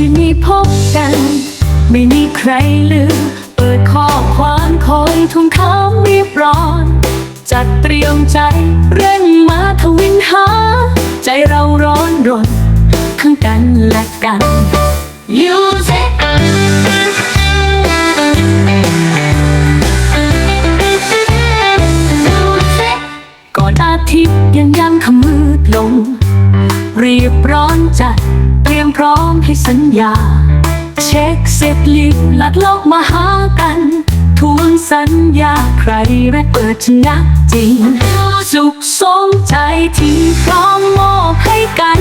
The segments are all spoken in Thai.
ไม่มีใครลืม เปิดข้อความคอยทวงคำรีบร้อน จัดเตรียมใจเร่งมาทวินหา ใจเราร้อนรนข้างกันและกัน Music ก่อนอาทิตย์ยังยังขมืดลง รีบร้อนจัดเตรียม พร้อมให้สัญญา เช็คเสร็จรีบลัดโลกมาหากันทวงสัญญาใครแรกเปิดชนะจริง สุขสมใจที่พร้อมมอบให้กัน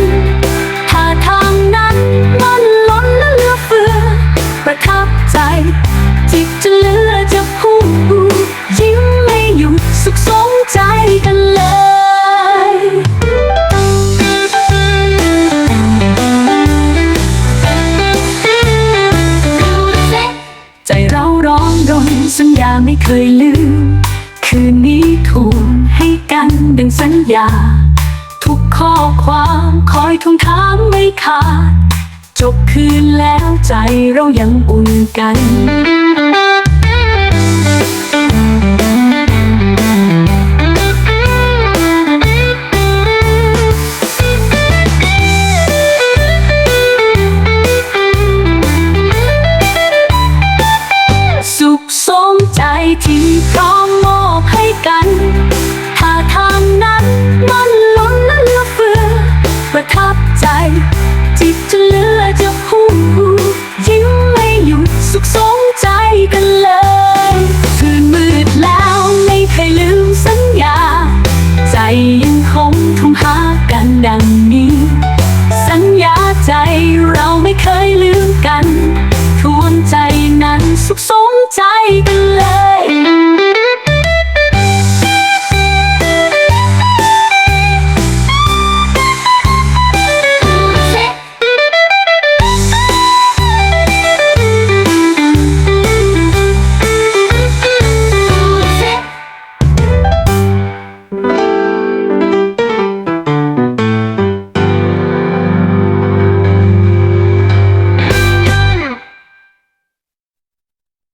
ถ้าทางนั้นมันล้นและเหลือเฟือ ประทับใจ จิตจะเหลือจะพูดยิ้มไม่หยุดสุขสมใจกันเลย สัญญาไม่เคยลืม คืนนี้ทูลให้กันดังสัญญา ทุกข้อความคอยทวงถามไม่ขาด จบคืนแล้วใจเรายังอุ่นกัน ที่พร้อมมอบให้กันถ้าทางนั้นมันล้นและเฟือ ประทับใจ จิตจะเลือจะหูยิ้มไม่หยุดสุขสงใจกันเลยคืนมืดแล้วไม่เคยลืมสัญญา ใจยังคงทุ่มหากันดังนี้ สัญญาใจเราไม่เคยลืมกันทวนใจนั้นสุขสงใจกันเลย